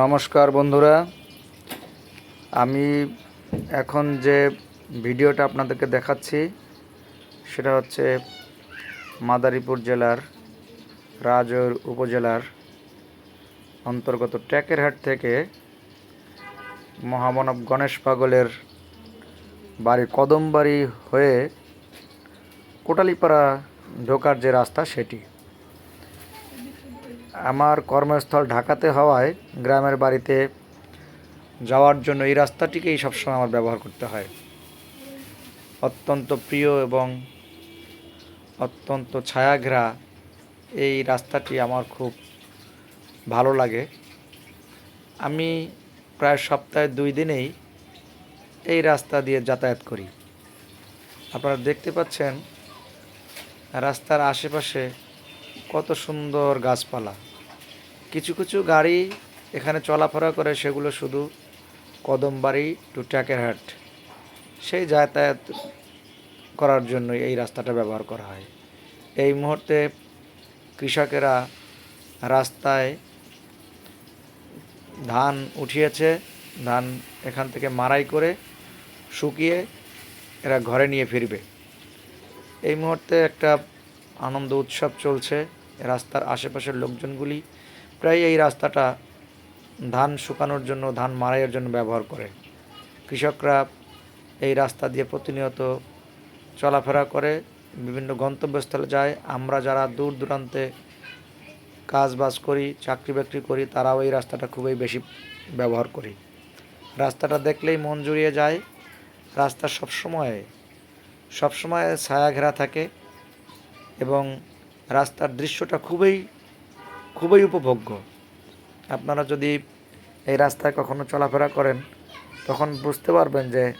নমস্কার বন্ধুরা। আমি এখন যে ভিডিওটা আপনাদেরকে দেখাচ্ছি, সেটা হচ্ছে মাদারীপুর জেলার, রাজৈর উপজেলার অন্তর্গত ট্যাকেরহাট থেকে মহামানব গণেশ পাগলের বাড়ি কদমবাড়ি হয়ে কোটালীপাড়া ঢোকার যে রাস্তা সেটি। আমার কর্মস্থল ঢাকাতে হওয়ায় গ্রামের বাড়িতে যাওয়ার জন্য এই রাস্তাটিকেই সবসময় আমার ব্যবহার করতে হয়। অত্যন্ত প্রিয় এবং অত্যন্ত ছায়াঘেরা এই রাস্তাটি আমার খুব ভালো লাগে। আমি প্রায় সপ্তাহে দুই দিনেই এই রাস্তা দিয়ে যাতায়াত করি। আপনারা দেখতে পাচ্ছেন রাস্তার আশেপাশে কত সুন্দর গাছপালা। কিছু কিছু গাড়ি এখানে চলাফেরা করে, সেগুলো শুধু কদমবাড়ি টু ট্যাকেরহাট সেই যাতায়াত করার জন্য এই রাস্তাটা ব্যবহার করা হয়। এই মুহূর্তে কৃষকেরা রাস্তায় ধান উঠিয়েছে, ধান এখান থেকে মারাই করে শুকিয়ে এরা ঘরে নিয়ে ফিরবে। এই মুহূর্তে একটা আনন্দ উৎসব চলছে। রাস্তার আশেপাশের লোকজনগুলি প্রায় এই রাস্তাটা ধান শুকানোর জন্য, ধান মারাইয়ের জন্য ব্যবহার করে। কৃষকরা এই রাস্তা দিয়ে প্রতিনিয়ত চলাফেরা করে, বিভিন্ন গন্তব্যস্থলে যায়। আমরা যারা দূর দূরান্তে কাজ বাজ করি, চাকরি বাকরি করি, তারাও এই রাস্তাটা খুবই বেশি ব্যবহার করি। রাস্তাটা দেখলেই মন জুড়িয়ে যায়। রাস্তা সবসময় সবসময় ছায়া ঘেরা থাকে এবং রাস্তার দৃশ্যটা খুবই খুবই উপভোগ্য। আপনারা যদি এই রাস্তায় কখনো চলাফেরা করেন, তখন বুঝতে পারবেন যে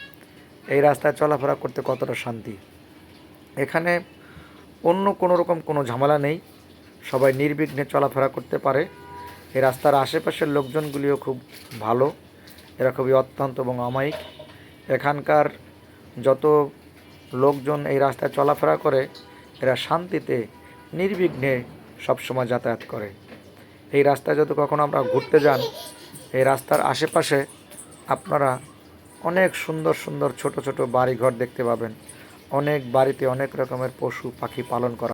এই রাস্তায় চলাফেরা করতে কতটা শান্তি। এখানে অন্য কোনো রকম কোনো ঝামেলা নেই। সবাই নির্বিঘ্নে চলাফেরা করতে পারে। এই রাস্তার আশেপাশের লোকজনগুলিও খুব ভালো। এরা খুবই অত্যন্ত এবং অমায়িক। এখানকার যত লোকজন এই রাস্তায় চলাফেরা করে, এরা শান্তিতে, নির্বিঘ্নে সবসময় যাতায়াত করে। এই রাস্তায় যদি কখনো আমরা ঘুরতে যান, এই রাস্তার আশেপাশে আপনারা অনেক সুন্দর সুন্দর ছোট ছোট বাড়িঘর দেখতে পাবেন। অনেক বাড়িতে অনেক রকমের পশু পাখি পালন করা